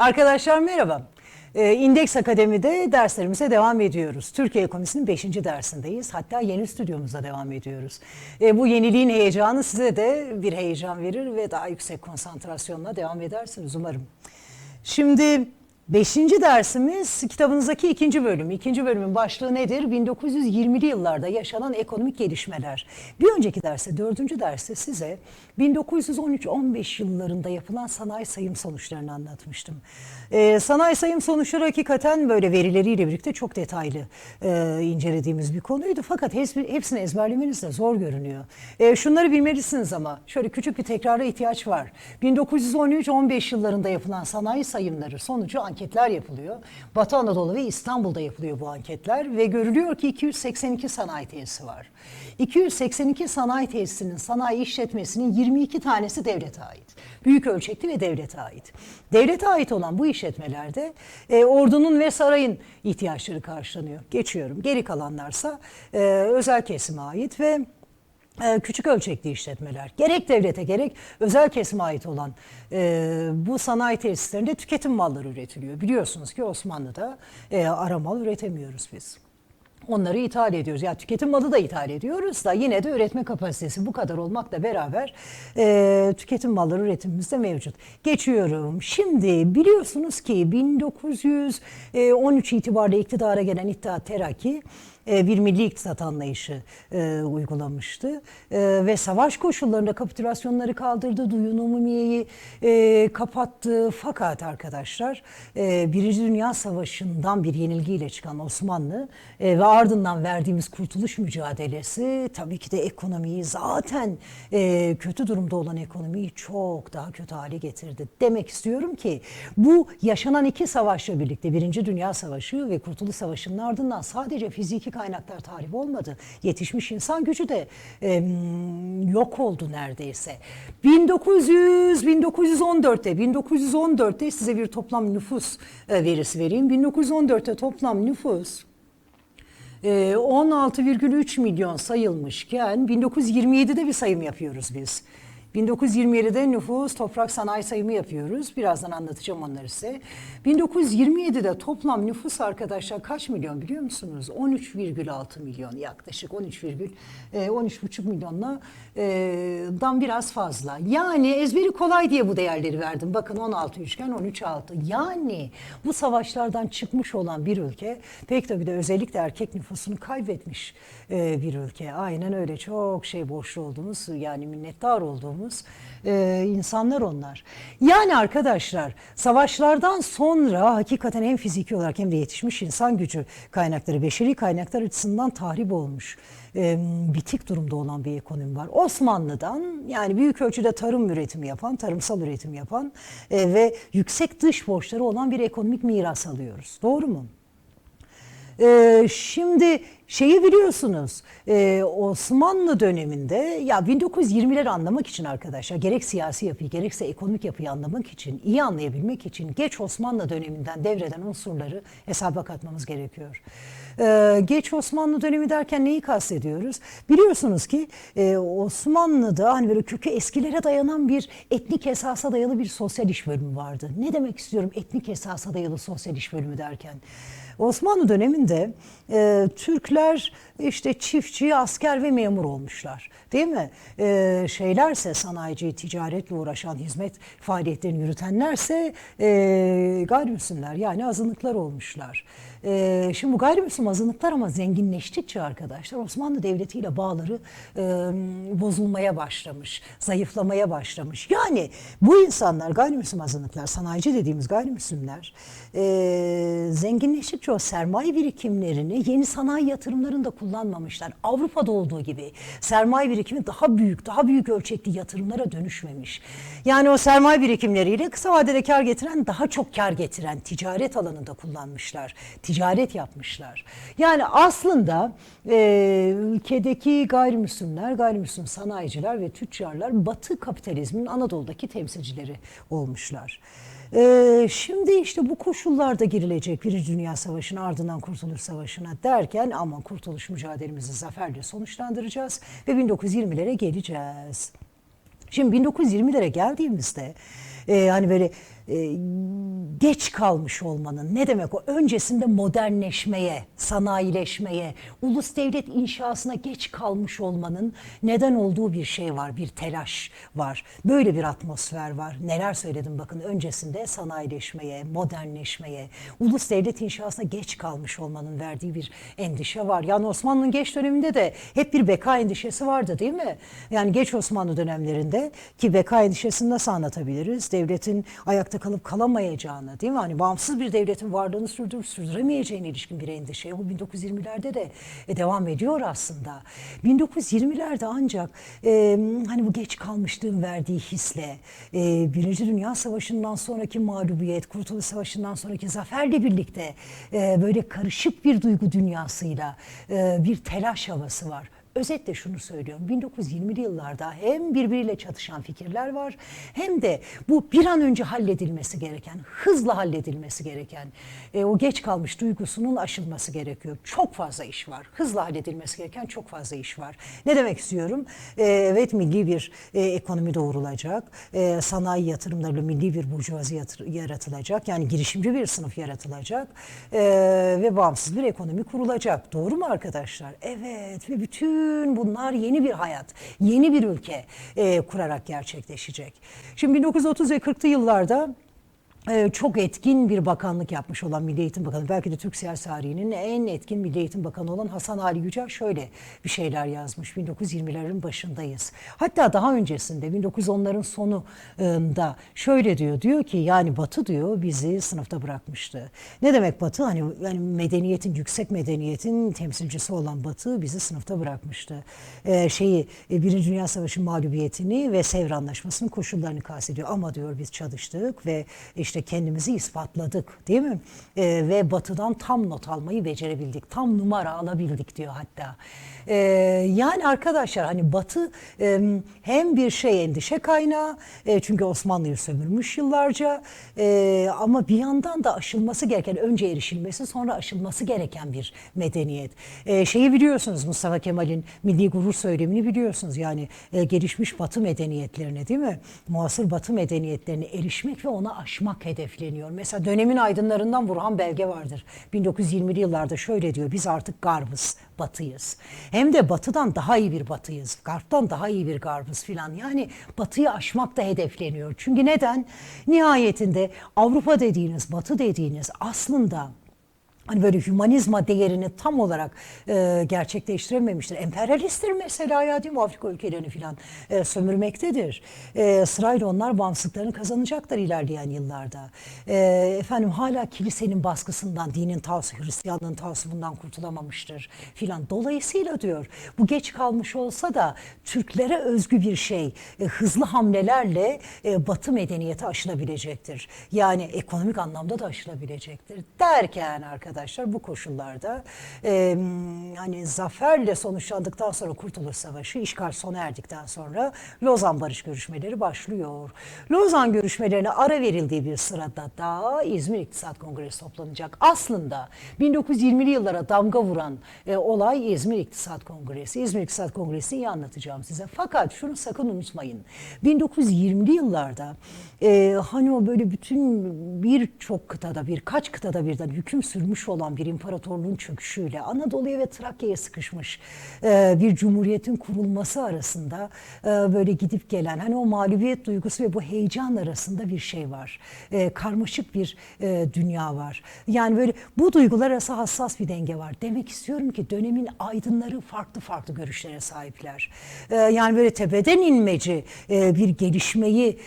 Arkadaşlar merhaba. Ee, İndeks Akademi'de derslerimize devam ediyoruz. Türkiye Ekonomisi'nin 5. dersindeyiz. Hatta yeni stüdyomuzda devam ediyoruz. Ee, bu yeniliğin heyecanı size de bir heyecan verir ve daha yüksek konsantrasyonla devam edersiniz umarım. Şimdi 5. dersimiz kitabınızdaki ikinci bölüm. İkinci bölümün başlığı nedir? 1920'li yıllarda yaşanan ekonomik gelişmeler. Bir önceki derste, dördüncü derste size 1913-15 yıllarında yapılan sanayi sayım sonuçlarını anlatmıştım. Ee, sanayi sayım sonuçları hakikaten böyle verileriyle birlikte çok detaylı e, incelediğimiz bir konuydu. Fakat hepsini, ezberlemeniz de zor görünüyor. E, şunları bilmelisiniz ama şöyle küçük bir tekrara ihtiyaç var. 1913-15 yıllarında yapılan sanayi sayımları sonucu anketler yapılıyor. Batı Anadolu ve İstanbul'da yapılıyor bu anketler ve görülüyor ki 282 sanayi tesisi var. 282 sanayi tesisinin sanayi işletmesinin 22 tanesi devlete ait. Büyük ölçekli ve devlete ait. Devlete ait olan bu işletmelerde e, ordunun ve sarayın ihtiyaçları karşılanıyor. Geçiyorum. Geri kalanlarsa e, özel kesime ait ve küçük ölçekli işletmeler gerek devlete gerek özel kesime ait olan e, bu sanayi tesislerinde tüketim malları üretiliyor. Biliyorsunuz ki Osmanlı'da e, ara mal üretemiyoruz biz. Onları ithal ediyoruz. Ya tüketim malı da ithal ediyoruz da yine de üretme kapasitesi bu kadar olmakla beraber e, tüketim malları üretimimizde mevcut. Geçiyorum. Şimdi biliyorsunuz ki 1913 itibariyle iktidara gelen İttihat Terakki e, bir milli iktisat anlayışı e, uygulamıştı. E, ve savaş koşullarında kapitülasyonları kaldırdı, duyun umumiyeyi e, kapattı. Fakat arkadaşlar e, Birinci Dünya Savaşı'ndan bir yenilgiyle çıkan Osmanlı e, ve ardından verdiğimiz kurtuluş mücadelesi tabii ki de ekonomiyi zaten e, kötü durumda olan ekonomiyi çok daha kötü hale getirdi. Demek istiyorum ki bu yaşanan iki savaşla birlikte Birinci Dünya Savaşı ve Kurtuluş Savaşı'nın ardından sadece fiziki kaynaklar tahrip olmadı. Yetişmiş insan gücü de e, yok oldu neredeyse. 1900 1914'te 1914'te size bir toplam nüfus e, verisi vereyim. 1914'te toplam nüfus e, 16,3 milyon sayılmışken 1927'de bir sayım yapıyoruz biz. 1927'de nüfus toprak sanayi sayımı yapıyoruz. Birazdan anlatacağım onları size. 1927'de toplam nüfus arkadaşlar kaç milyon biliyor musunuz? 13,6 milyon yaklaşık 13, 13,5 milyonla e, dan biraz fazla. Yani ezberi kolay diye bu değerleri verdim. Bakın 16 üçgen 13 6. Yani bu savaşlardan çıkmış olan bir ülke pek tabii de özellikle erkek nüfusunu kaybetmiş e, bir ülke. Aynen öyle çok şey borçlu olduğumuz yani minnettar olduğumuz e, insanlar onlar. Yani arkadaşlar savaşlardan sonra hakikaten hem fiziki olarak hem de yetişmiş insan gücü kaynakları, beşeri kaynaklar açısından tahrip olmuş. E, bitik durumda olan bir ekonomi var. Osmanlı'dan yani büyük ölçüde tarım üretimi yapan, tarımsal üretim yapan e, ve yüksek dış borçları olan bir ekonomik miras alıyoruz. Doğru mu? Ee, şimdi şeyi biliyorsunuz e, Osmanlı döneminde ya 1920'leri anlamak için arkadaşlar gerek siyasi yapıyı gerekse ekonomik yapıyı anlamak için iyi anlayabilmek için geç Osmanlı döneminden devreden unsurları hesaba katmamız gerekiyor. Ee, geç Osmanlı dönemi derken neyi kastediyoruz? Biliyorsunuz ki e, Osmanlı'da hani böyle kökü eskilere dayanan bir etnik esasa dayalı bir sosyal iş bölümü vardı. Ne demek istiyorum etnik esasa dayalı sosyal iş bölümü derken? Osmanlı döneminde e, Türkler işte çiftçi, asker ve memur olmuşlar. Değil mi? E, şeylerse sanayici, ticaretle uğraşan, hizmet faaliyetlerini yürütenlerse e, gayrimüslimler yani azınlıklar olmuşlar. E, şimdi bu gayrimüslim azınlıklar ama zenginleştikçe arkadaşlar Osmanlı Devleti ile bağları e, bozulmaya başlamış, zayıflamaya başlamış. Yani bu insanlar gayrimüslim azınlıklar, sanayici dediğimiz gayrimüslimler e, zenginleştikçe o sermaye birikimlerini yeni sanayi yatırımlarında kullanmamışlar. Avrupa'da olduğu gibi sermaye birikimi daha büyük, daha büyük ölçekli yatırımlara dönüşmemiş. Yani o sermaye birikimleriyle kısa vadede kar getiren, daha çok kar getiren ticaret alanında kullanmışlar. Ticaret yapmışlar. Yani aslında e, ülkedeki gayrimüslimler, gayrimüslim sanayiciler ve tüccarlar Batı kapitalizmin Anadolu'daki temsilcileri olmuşlar. Ee, şimdi işte bu koşullarda girilecek Birinci Dünya Savaşı'nın ardından Kurtuluş Savaşı'na derken ama kurtuluş mücadelemizi zaferle sonuçlandıracağız ve 1920'lere geleceğiz. Şimdi 1920'lere geldiğimizde e, hani böyle e, geç kalmış olmanın ne demek o öncesinde modernleşmeye, sanayileşmeye, ulus devlet inşasına geç kalmış olmanın neden olduğu bir şey var, bir telaş var. Böyle bir atmosfer var. Neler söyledim bakın öncesinde sanayileşmeye, modernleşmeye, ulus devlet inşasına geç kalmış olmanın verdiği bir endişe var. Yani Osmanlı'nın geç döneminde de hep bir beka endişesi vardı değil mi? Yani geç Osmanlı dönemlerinde ki beka endişesini nasıl anlatabiliriz? Devletin ayakta kalıp kalamayacağını değil mi? Hani bağımsız bir devletin varlığını sürdürüp sürdüremeyeceğine ilişkin bir endişe. Bu 1920'lerde de e, devam ediyor aslında. 1920'lerde ancak e, hani bu geç kalmışlığın verdiği hisle e, Birinci Dünya Savaşı'ndan sonraki mağlubiyet, Kurtuluş Savaşı'ndan sonraki zaferle birlikte e, böyle karışık bir duygu dünyasıyla e, bir telaş havası var. Özetle şunu söylüyorum. 1920'li yıllarda hem birbiriyle çatışan fikirler var hem de bu bir an önce halledilmesi gereken, hızla halledilmesi gereken e, o geç kalmış duygusunun aşılması gerekiyor. Çok fazla iş var. Hızla halledilmesi gereken çok fazla iş var. Ne demek istiyorum? E, evet milli bir e, ekonomi doğrulacak. E, sanayi yatırımlarıyla milli bir burjuvazi yaratılacak. Yani girişimci bir sınıf yaratılacak. E, ve bağımsız bir ekonomi kurulacak. Doğru mu arkadaşlar? Evet ve bütün bunlar yeni bir hayat, yeni bir ülke e, kurarak gerçekleşecek. Şimdi 1930 ve 40'lı yıllarda çok etkin bir bakanlık yapmış olan Milli Eğitim Bakanı, belki de Türk siyasi tarihinin en etkin Milli Eğitim Bakanı olan Hasan Ali Yücel şöyle bir şeyler yazmış. 1920'lerin başındayız. Hatta daha öncesinde 1910'ların sonunda şöyle diyor. Diyor ki yani Batı diyor bizi sınıfta bırakmıştı. Ne demek Batı? Hani yani medeniyetin, yüksek medeniyetin temsilcisi olan Batı bizi sınıfta bırakmıştı. E, şeyi e, Birinci Dünya Savaşı mağlubiyetini ve Sevr Anlaşması'nın koşullarını kastediyor. Ama diyor biz çalıştık ve işte kendimizi ispatladık değil mi? Ee, ve batıdan tam not almayı becerebildik. Tam numara alabildik diyor hatta. Ee, yani arkadaşlar hani batı e, hem bir şey endişe kaynağı e, çünkü Osmanlı'yı sömürmüş yıllarca e, ama bir yandan da aşılması gereken önce erişilmesi sonra aşılması gereken bir medeniyet. E, şeyi biliyorsunuz Mustafa Kemal'in milli gurur söylemini biliyorsunuz yani e, gelişmiş batı medeniyetlerine değil mi? Muasır batı medeniyetlerine erişmek ve ona aşmak hedefleniyor. Mesela dönemin aydınlarından Burhan Belge vardır. 1920'li yıllarda şöyle diyor biz artık garbız, batıyız. Hem de batıdan daha iyi bir batıyız. Garptan daha iyi bir garbız filan. Yani batıyı aşmak da hedefleniyor. Çünkü neden? Nihayetinde Avrupa dediğiniz, batı dediğiniz aslında hani böyle hümanizma değerini tam olarak e, gerçekleştirememiştir. Emperyalisttir mesela ya değil mi Afrika ülkelerini filan e, sömürmektedir. E, sırayla onlar bağımsızlıklarını kazanacaklar ilerleyen yıllarda. E, efendim hala kilisenin baskısından, dinin tavsiye, Hristiyanlığın tavsifinden kurtulamamıştır filan. Dolayısıyla diyor bu geç kalmış olsa da Türklere özgü bir şey e, hızlı hamlelerle e, Batı medeniyeti aşılabilecektir. Yani ekonomik anlamda da aşılabilecektir. Derken arkadaşlar bu koşullarda e, hani zaferle sonuçlandıktan sonra Kurtuluş Savaşı, işgal sona erdikten sonra Lozan Barış görüşmeleri başlıyor. Lozan görüşmelerine ara verildiği bir sırada da İzmir İktisat Kongresi toplanacak. Aslında 1920'li yıllara damga vuran e, olay İzmir İktisat Kongresi. İzmir İktisat Kongresi'ni anlatacağım size. Fakat şunu sakın unutmayın. 1920'li yıllarda e, hani o böyle bütün birçok kıtada, birkaç kıtada birden hüküm sürmüş olan bir imparatorluğun çöküşüyle Anadolu'ya ve Trakya'ya sıkışmış e, bir cumhuriyetin kurulması arasında e, böyle gidip gelen hani o mağlubiyet duygusu ve bu heyecan arasında bir şey var. E, karmaşık bir dünya var. Yani böyle bu duygular arası hassas bir denge var. Demek istiyorum ki dönemin aydınları farklı farklı görüşlere sahipler. Yani böyle tepeden inmeci bir gelişmeyi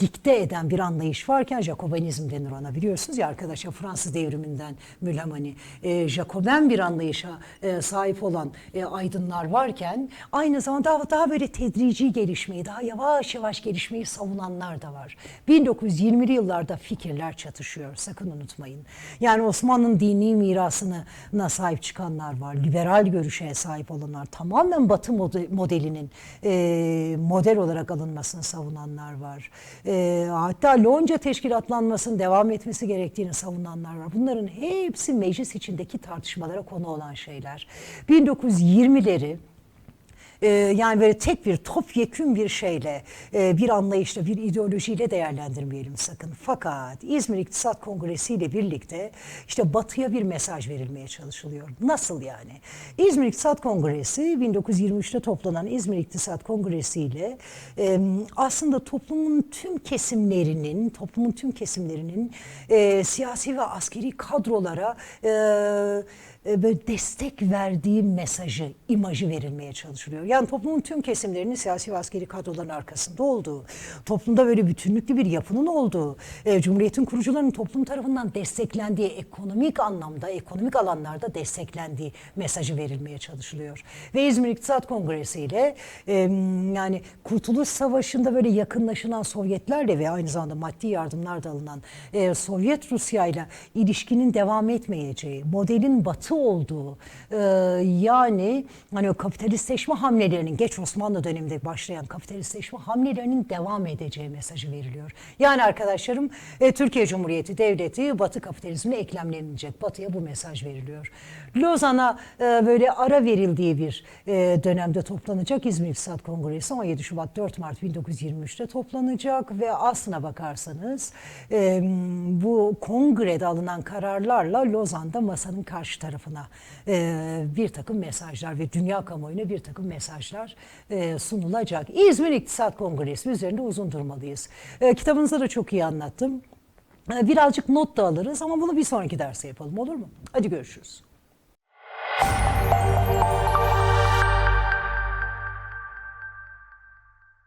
dikte eden bir anlayış varken Jacobenizm denir ona biliyorsunuz ya arkadaşlar Fransız devriminden mülhem hani e, Jacoben bir anlayışa e, sahip olan e, aydınlar varken aynı zamanda daha, daha böyle tedrici gelişmeyi daha yavaş yavaş gelişmeyi savunanlar da var. 1920'li yıllarda fikirler çatışıyor sakın unutmayın. Yani Osmanlı'nın dini mirasına sahip çıkanlar var. Liberal görüşe sahip olanlar tamamen Batı mode- modelinin e, model olarak alınmasını savunanlar var. E, hatta Lonca teşkilatlanmasının devam etmesi gerektiğini savunanlar var. Bunların hepsi meclis içindeki tartışmalara konu olan şeyler. 1920'leri e, yani böyle tek bir topyekün bir şeyle, e, bir anlayışla, bir ideolojiyle değerlendirmeyelim sakın. Fakat İzmir İktisat Kongresi ile birlikte işte batıya bir mesaj verilmeye çalışılıyor. Nasıl yani? İzmir İktisat Kongresi 1923'te toplanan İzmir İktisat Kongresi ile aslında toplumun tüm kesimlerinin, toplumun tüm kesimlerinin e, siyasi ve askeri kadrolara e, böyle destek verdiği mesajı, imajı verilmeye çalışılıyor. Yani toplumun tüm kesimlerinin siyasi ve askeri kadroların arkasında olduğu, toplumda böyle bütünlüklü bir yapının olduğu, e, Cumhuriyet'in kurucularının toplum tarafından desteklendiği, ekonomik anlamda, ekonomik alanlarda desteklendiği mesajı verilmeye çalışılıyor. Ve İzmir İktisat Kongresi ile e, yani Kurtuluş Savaşı'nda böyle yakınlaşılan Sovyetlerle ve aynı zamanda maddi yardımlar da alınan e, Sovyet Rusya ile ilişkinin devam etmeyeceği, modelin batı olduğu e, yani hani o kapitalistleşme hamlelerinin geç Osmanlı döneminde başlayan kapitalistleşme hamlelerinin devam edeceği mesajı veriliyor. Yani arkadaşlarım e, Türkiye Cumhuriyeti Devleti Batı kapitalizmine eklemlenecek. Batı'ya bu mesaj veriliyor. Lozan'a e, böyle ara verildiği bir e, dönemde toplanacak İzmir İktisat Kongresi 17 Şubat 4 Mart 1923'te toplanacak ve aslına bakarsanız bu kongrede alınan kararlarla Lozan'da masanın karşı tarafına e, bir takım mesajlar ve dünya kamuoyuna bir takım mesajlar e, sunulacak. İzmir İktisat Kongresi üzerinde uzun durmalıyız. E, kitabınızda da çok iyi anlattım. E, Birazcık not da alırız ama bunu bir sonraki derste yapalım olur mu? Hadi görüşürüz.